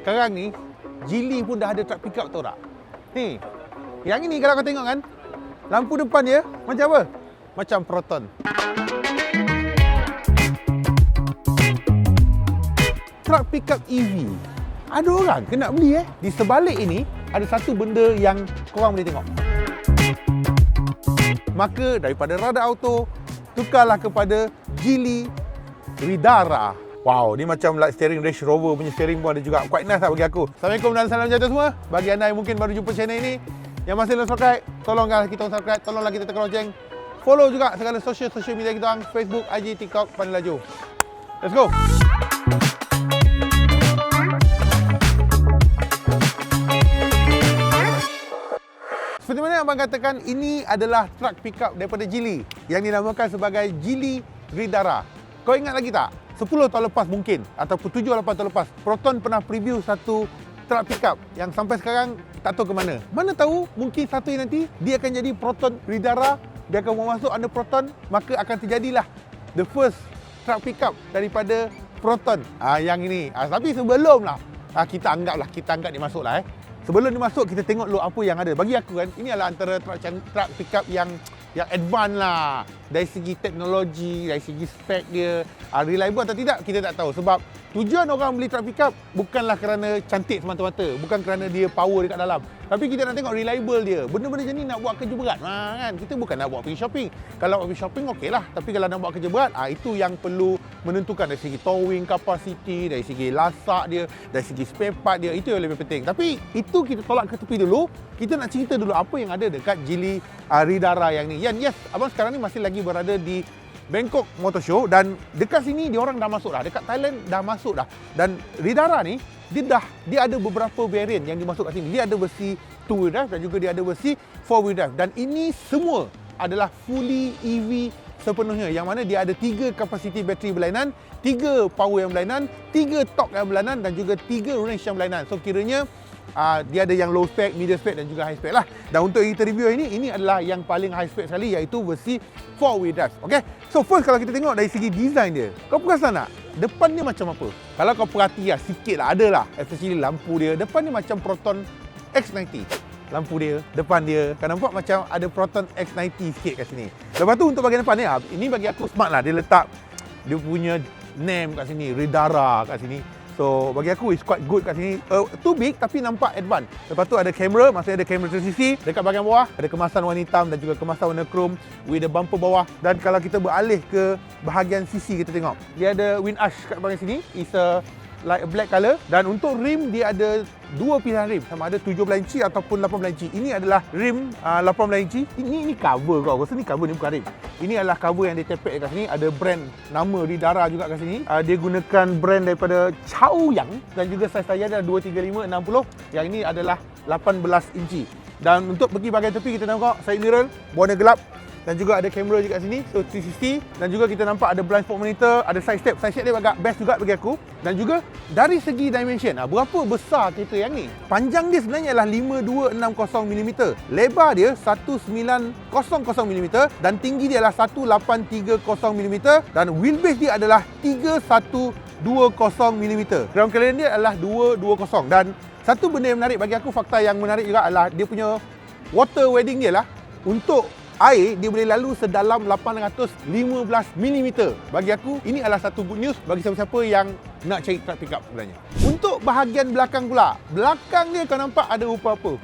sekarang ni Geely pun dah ada truck pickup tau tak? Ni. Yang ini kalau kau tengok kan, lampu depan dia macam apa? Macam Proton. Truck pickup EV. Ada orang kena beli eh. Di sebalik ini ada satu benda yang korang boleh tengok. Maka daripada Rada Auto, tukarlah kepada Geely Ridara. Wow, ni macam like steering Range Rover punya steering pun ada juga. Quite nice lah bagi aku. Assalamualaikum dan salam sejahtera semua. Bagi anda yang mungkin baru jumpa channel ini, yang masih belum subscribe, tolonglah kita subscribe, tolonglah kita tekan lonceng. Follow juga segala social-social media kita orang, Facebook, IG, TikTok, Pandai Laju. Let's go! Seperti mana abang katakan, ini adalah truck pickup daripada Geely yang dinamakan sebagai Geely Ridara. Kau ingat lagi tak? 10 tahun lepas mungkin ataupun 7 8 tahun lepas Proton pernah preview satu truck pickup yang sampai sekarang tak tahu ke mana. Mana tahu mungkin satu hari nanti dia akan jadi Proton Ridara, dia akan masuk under Proton, maka akan terjadilah the first truck pickup daripada Proton. Ah yang ini. Ah tapi sebelum lah ah, kita anggaplah kita anggap dia masuk lah eh. Sebelum dia masuk kita tengok dulu apa yang ada. Bagi aku kan ini adalah antara truck truck pickup yang yang advance lah. Dari segi teknologi, dari segi spek dia, uh, reliable atau tidak kita tak tahu. Sebab tujuan orang beli truck pickup bukanlah kerana cantik semata-mata, bukan kerana dia power dekat dalam. Tapi kita nak tengok reliable dia. Benda-benda macam ni nak buat kerja berat ha, kan. Kita bukan nak buat pergi shopping. Kalau pergi shopping okeylah, tapi kalau nak buat kerja berat, ah itu yang perlu menentukan dari segi towing capacity, dari segi lasak dia, dari segi spare part dia, itu yang lebih penting. Tapi itu kita tolak ke tepi dulu. Kita nak cerita dulu apa yang ada dekat Geely uh, Ridara yang ni. Yan, yes, abang sekarang ni masih lagi berada di Bangkok Motor Show dan dekat sini dia orang dah masuk dah. Dekat Thailand dah masuk dah. Dan Ridara ni dia dah dia ada beberapa variant yang dimasuk kat sini. Dia ada versi two wheel drive dan juga dia ada versi four wheel drive dan ini semua adalah fully EV sepenuhnya yang mana dia ada tiga kapasiti bateri berlainan, tiga power yang berlainan, tiga torque yang berlainan dan juga tiga range yang berlainan. So kiranya uh, dia ada yang low spec, medium spec dan juga high spec lah. Dan untuk kita review ini, ini adalah yang paling high spec sekali iaitu versi 4 wheel drive. Okay? So first kalau kita tengok dari segi design dia, kau perasan tak? Depan dia macam apa? Kalau kau perhati lah, sikit lah, ada lah. Especially lampu dia. Depan dia macam Proton X90. Lampu dia, depan dia. Kau nampak macam ada Proton X90 sikit kat sini. Lepas tu untuk bahagian depan ni, ah, ini bagi aku smart lah. Dia letak dia punya name kat sini, Ridara kat sini. So bagi aku is quite good kat sini. Uh, too big tapi nampak advance. Lepas tu ada kamera, maksudnya ada kamera 360. Dekat bahagian bawah ada kemasan warna hitam dan juga kemasan warna chrome with the bumper bawah. Dan kalau kita beralih ke bahagian sisi kita tengok. Dia ada wind arch kat bahagian sini. Is a like black color dan untuk rim dia ada dua pilihan rim sama ada 17 inci ataupun 18 inci. Ini adalah rim uh, 18 inci. Ini ini cover kau. Rasa ni cover ni bukan rim. Ini adalah cover yang dia tepek dekat sini. Ada brand nama di darah juga kat sini. Uh, dia gunakan brand daripada Chaoyang dan juga saiz tayar dia 235 60. Yang ini adalah 18 inci. Dan untuk pergi bahagian tepi kita tengok side mirror warna gelap dan juga ada kamera juga sini so 360 dan juga kita nampak ada blind spot monitor ada side step. Side step dia agak best juga bagi aku. Dan juga dari segi dimension ah, berapa besar kereta yang ni? Panjang dia sebenarnya adalah 5260mm lebar dia 1900mm dan tinggi dia adalah 1830mm dan wheelbase dia adalah 3120mm ground clearance dia adalah 220 dan satu benda yang menarik bagi aku fakta yang menarik juga adalah dia punya water wedding dia lah. Untuk air dia boleh lalu sedalam 815mm. Bagi aku ini adalah satu good news bagi siapa-siapa yang nak cari truck pickup sebenarnya. Untuk bahagian belakang pula, belakang dia kau nampak ada rupa apa?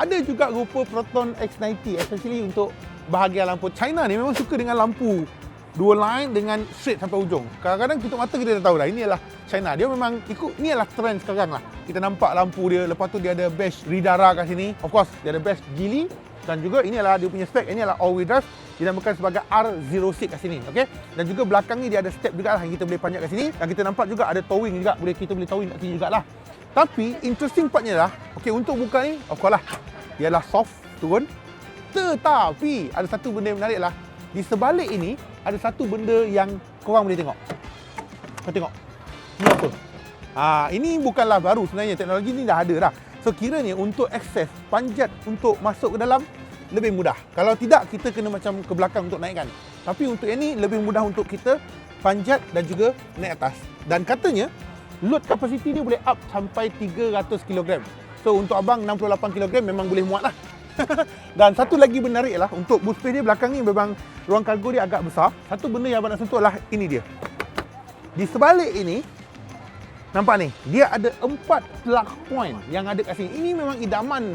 Ada juga rupa Proton X90 especially untuk bahagian lampu. China ni memang suka dengan lampu dua line dengan straight sampai ujung. Kadang-kadang tutup mata kita dah tahu dah ini adalah China. Dia memang ikut ni adalah trend sekarang lah. Kita nampak lampu dia, lepas tu dia ada badge Ridara kat sini. Of course, dia ada badge Geely dan juga ini adalah dia punya spek ini adalah all wheel drive dinamakan sebagai R06 kat sini okey? Dan juga belakang ni dia ada step juga lah yang kita boleh panjat kat sini. Dan kita nampak juga ada towing juga boleh kita boleh towing kat sini jugalah. Tapi interesting partnya lah okey untuk buka ni of course lah dia adalah soft turun. Tetapi ada satu benda yang menarik lah. Di sebalik ini ada satu benda yang korang boleh tengok. Kau tengok. Ni apa? Ha, ini bukanlah baru sebenarnya teknologi ni dah ada dah So kiranya untuk akses panjat untuk masuk ke dalam lebih mudah. Kalau tidak kita kena macam ke belakang untuk naikkan. Tapi untuk yang ni lebih mudah untuk kita panjat dan juga naik atas. Dan katanya load capacity dia boleh up sampai 300 kg. So untuk abang 68 kg memang boleh muat lah. Dan satu lagi menarik lah untuk boot space dia belakang ni memang ruang kargo dia agak besar. Satu benda yang abang nak sentuh adalah ini dia. Di sebalik ini Nampak ni, dia ada empat plug point yang ada kat sini. Ini memang idaman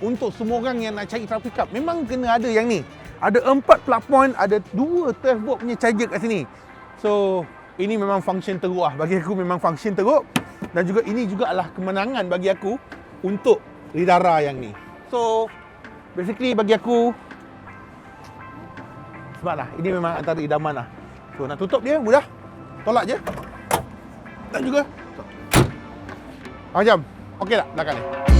untuk semua orang yang nak cari truck pickup. Memang kena ada yang ni. Ada empat plug point, ada dua 12 volt punya charger kat sini. So, ini memang function teruk lah. Bagi aku memang function teruk. Dan juga ini juga adalah kemenangan bagi aku untuk Lidara yang ni. So, basically bagi aku sebab lah, ini memang antara idaman lah. So, nak tutup dia mudah. Tolak je. Dan juga macam Okey tak belakang ni?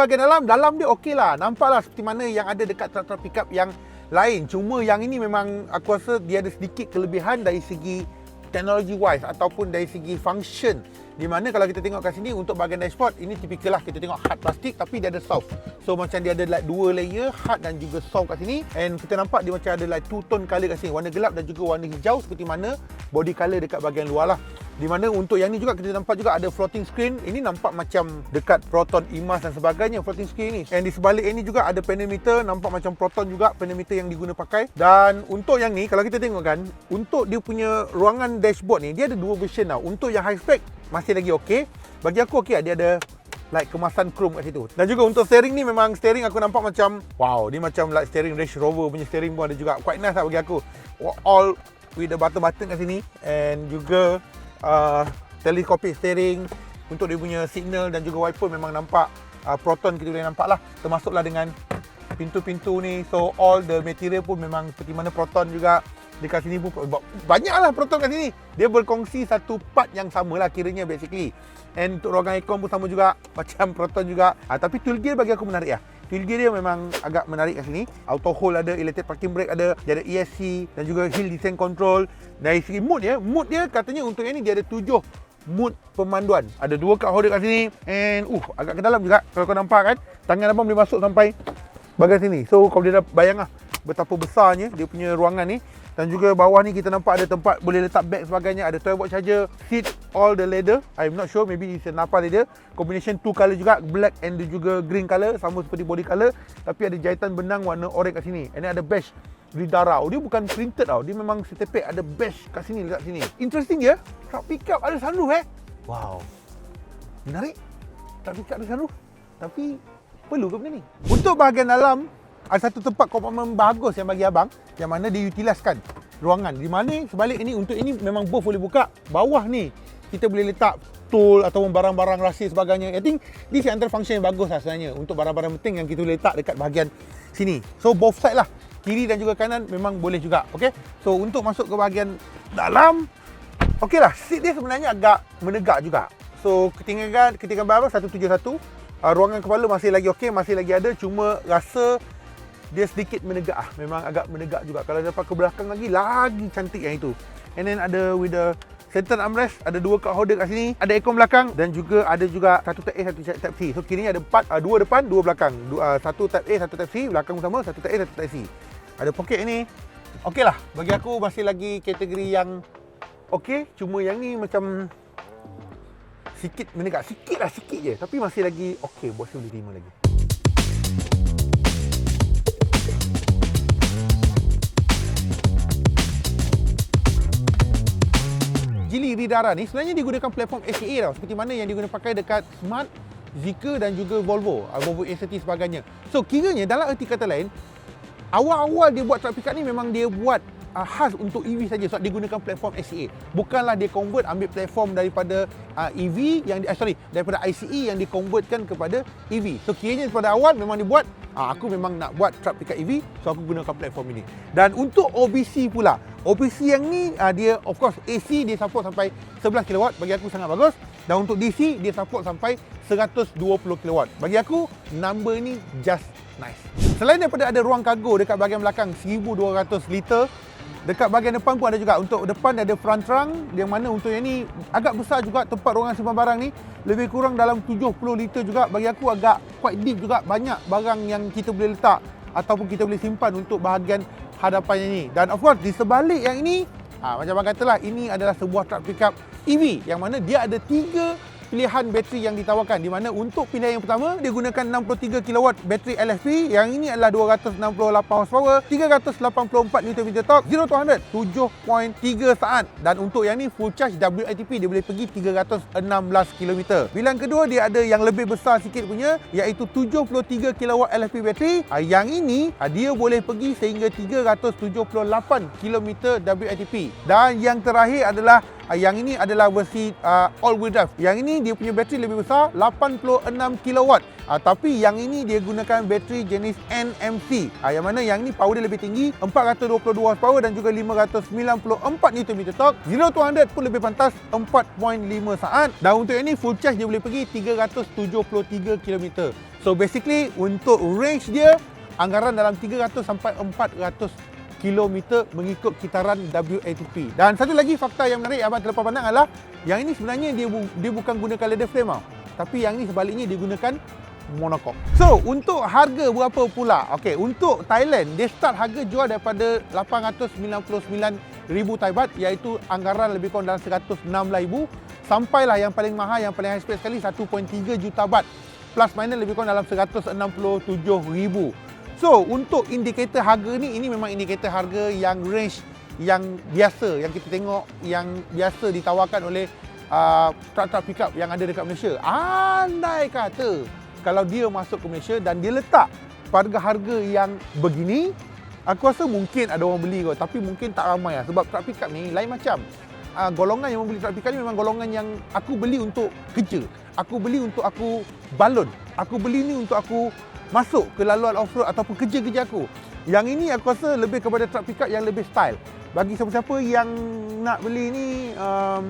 Bahagian dalam, dalam dia okey lah. Nampaklah seperti mana yang ada dekat truk-truk pickup yang lain. Cuma yang ini memang aku rasa dia ada sedikit kelebihan dari segi teknologi wise ataupun dari segi function. Di mana kalau kita tengok kat sini untuk bahagian dashboard ini tipikal lah. Kita tengok hard plastik tapi dia ada soft. So macam dia ada like dua layer hard dan juga soft kat sini. And kita nampak dia macam ada like two tone colour kat sini. Warna gelap dan juga warna hijau seperti mana body colour dekat bahagian luar lah di mana untuk yang ni juga kita nampak juga ada floating screen. Ini nampak macam dekat Proton IMAS dan sebagainya floating screen ni. And di sebalik ini juga ada panometer nampak macam Proton juga panometer yang diguna pakai. Dan untuk yang ni kalau kita tengok kan untuk dia punya ruangan dashboard ni dia ada dua version tau. Untuk yang high spec masih lagi okey. Bagi aku okey dia ada like kemasan chrome kat situ. Dan juga untuk steering ni memang steering aku nampak macam wow ni macam like steering Range Rover punya steering pun ada juga. Quite nice lah bagi aku. All with the button-button kat sini. And juga uh, telescopic steering untuk dia punya signal dan juga wiper memang nampak uh, proton kita boleh nampak lah. Termasuklah dengan pintu-pintu ni. So all the material pun memang seperti mana proton juga dekat sini pun. Banyak lah proton kat sini. Dia berkongsi satu part yang sama lah kiranya basically. And untuk ruangan aircon pun sama juga. Macam proton juga. Uh, tapi tool gear bagi aku menarik lah Gear dia memang agak menarik kat sini. Auto hold ada, electric parking brake ada, dia ada ESC dan juga hill descent control. Dari segi mood ya, mood dia katanya untuk yang ni dia ada tujuh mood pemanduan. Ada dua card holder kat sini and uh agak ke dalam juga kalau kau nampak kan. Tangan abang boleh masuk sampai bahagian sini. So kau boleh bayang lah betapa besarnya dia punya ruangan ni. Dan juga bawah ni kita nampak ada tempat boleh letak bag sebagainya. Ada 12 volt charger, seat all the leather. I'm not sure maybe it's a Napa leather. Combination two color juga, black and juga green color sama seperti body color. Tapi ada jahitan benang warna orange kat sini. And ada badge Ridara. Oh, dia bukan printed tau. Dia memang setepek ada badge kat sini dekat sini. Interesting dia. Truck pickup ada sunroof eh. Wow. Menarik. Truck pickup ada sunroof. Tapi perlu ke benda ni? Untuk bahagian dalam ada satu tempat kompartmen bagus yang bagi abang yang mana diutiliskan ruangan di mana sebalik ini untuk ini memang both boleh buka bawah ni kita boleh letak tool ataupun barang-barang rahsia sebagainya. I think this is antara function yang bagus lah sebenarnya untuk barang-barang penting yang kita boleh letak dekat bahagian sini. So both side lah. Kiri dan juga kanan memang boleh juga okay? So untuk masuk ke bahagian dalam okay lah. Seat dia sebenarnya agak menegak juga. So ketinggalan ketinggalan berapa? 171 uh, ruangan kepala masih lagi okey masih lagi ada. Cuma rasa dia sedikit menegak ah memang agak menegak juga. Kalau dapat ke belakang lagi lagi cantik yang itu. And then ada with the center armrest ada dua card holder kat sini ada aircon belakang dan juga ada juga satu type A satu type C so kini ada empat uh, dua depan dua belakang. Dua, uh, satu type A satu type C belakang sama satu type A satu type C. Ada poket ini. Okey lah. Bagi aku masih lagi kategori yang okey. Cuma yang ni macam sikit menegak sikit lah sikit je. Tapi masih lagi okey bos boleh terima lagi Geely Ridara ni sebenarnya digunakan platform SEA tau seperti mana yang digunakan pakai dekat Smart, Zeekr dan juga Volvo, uh, Volvo A30 sebagainya. So kiranya dalam erti kata lain, awal-awal dia buat truck pickup ni memang dia buat uh, khas untuk EV saja sebab dia gunakan platform SEA. Bukanlah dia convert ambil platform daripada uh, EV yang uh, sorry daripada ICE yang dikonvertkan kepada EV. So kiranya pada awal memang dibuat uh, aku memang nak buat truck pickup EV so aku gunakan platform ini. Dan untuk OBC pula, OBC yang ni uh, dia of course AC dia support sampai 11 kW bagi aku sangat bagus dan untuk DC dia support sampai 120 kW. Bagi aku number ni just nice. Selain daripada ada ruang kargo dekat bahagian belakang 1200 liter Dekat bahagian depan pun ada juga. Untuk depan dia ada front trunk yang mana untuk yang ni agak besar juga tempat ruangan simpan barang ni. Lebih kurang dalam 70 liter juga. Bagi aku agak quite deep juga. Banyak barang yang kita boleh letak ataupun kita boleh simpan untuk bahagian hadapannya ni. Dan of course di sebalik yang ini, ha, macam abang katalah, ini adalah sebuah truck pickup EV yang mana dia ada tiga pilihan bateri yang ditawarkan. Di mana untuk pilihan yang pertama dia gunakan 63 kW bateri LFP yang ini adalah 268 horsepower 384 Nm torque 0 to 100 7.3 saat. Dan untuk yang ni full charge WLTP dia boleh pergi 316 km pilihan kedua dia ada yang lebih besar sikit punya iaitu 73 kW LFP bateri. Ah, yang ini ah, dia boleh pergi sehingga 378 km WLTP dan yang terakhir adalah Ah, yang ini adalah versi uh, all wheel drive. Yang ini dia punya bateri lebih besar 86 kW. Uh, tapi yang ini dia gunakan bateri jenis NMC. Uh, yang mana yang ini power dia lebih tinggi 422 horsepower dan juga 594 Nm torque. 0 to 100 pun lebih pantas 4.5 saat. Dan untuk yang ini full charge dia boleh pergi 373 km. So basically untuk range dia anggaran dalam 300 sampai 400 kilometer mengikut kitaran WATP. Dan satu lagi fakta yang menarik abang terlepas pandang adalah yang ini sebenarnya dia bu- dia bukan gunakan leather frame tau. Tapi yang ini sebaliknya dia gunakan monocoque. So, untuk harga berapa pula? Okey, untuk Thailand dia start harga jual daripada 899,000 Thai baht iaitu anggaran lebih kurang dalam 116,000 sampailah yang paling mahal yang paling high spec sekali 1.3 juta baht plus minus lebih kurang dalam 167,000. So, untuk indikator harga ni, ini memang indikator harga yang range yang biasa, yang kita tengok yang biasa ditawarkan oleh uh, truck-truck pickup yang ada dekat Malaysia. Andai kata kalau dia masuk ke Malaysia dan dia letak harga-harga yang begini, aku rasa mungkin ada orang beli kot. Tapi mungkin tak ramai lah. Sebab truck pickup ni lain macam. Uh, golongan yang membeli truck pickup ni memang golongan yang aku beli untuk kerja. Aku beli untuk aku balon. Aku beli ni untuk aku masuk ke laluan off-road ataupun kerja-kerja aku. Yang ini aku rasa lebih kepada truck pickup yang lebih style. Bagi siapa-siapa yang nak beli ni, um,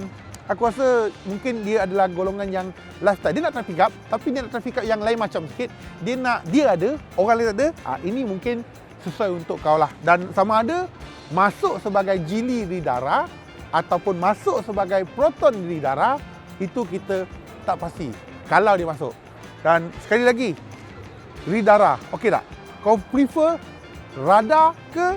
aku rasa mungkin dia adalah golongan yang lifestyle. Dia nak truck pickup, tapi dia nak truck pickup yang lain macam sikit. Dia nak, dia ada, orang lain tak ada. Ah, ini mungkin sesuai untuk kau lah. Dan sama ada masuk sebagai Geely Ridara ataupun masuk sebagai Proton Ridara, itu kita tak pasti. Kalau dia masuk. Dan sekali lagi, Ridara. Okey tak? Kau prefer Rada ke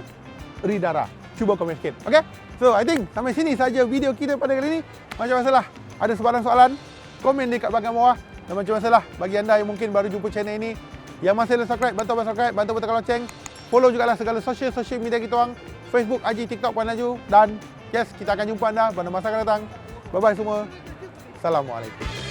Ridara? Cuba komen sikit. Okey? So, I think sampai sini saja video kita pada kali ini. Macam masalah? Ada sebarang soalan? Komen dekat bahagian bawah. Dan macam masalah? Bagi anda yang mungkin baru jumpa channel ini, yang masih belum subscribe, bantu abang subscribe, bantu tekan lonceng. Follow juga lah segala sosial-sosial media kita orang. Facebook, IG, TikTok, Puan Laju. Dan yes, kita akan jumpa anda pada masa akan datang. Bye-bye semua. Assalamualaikum.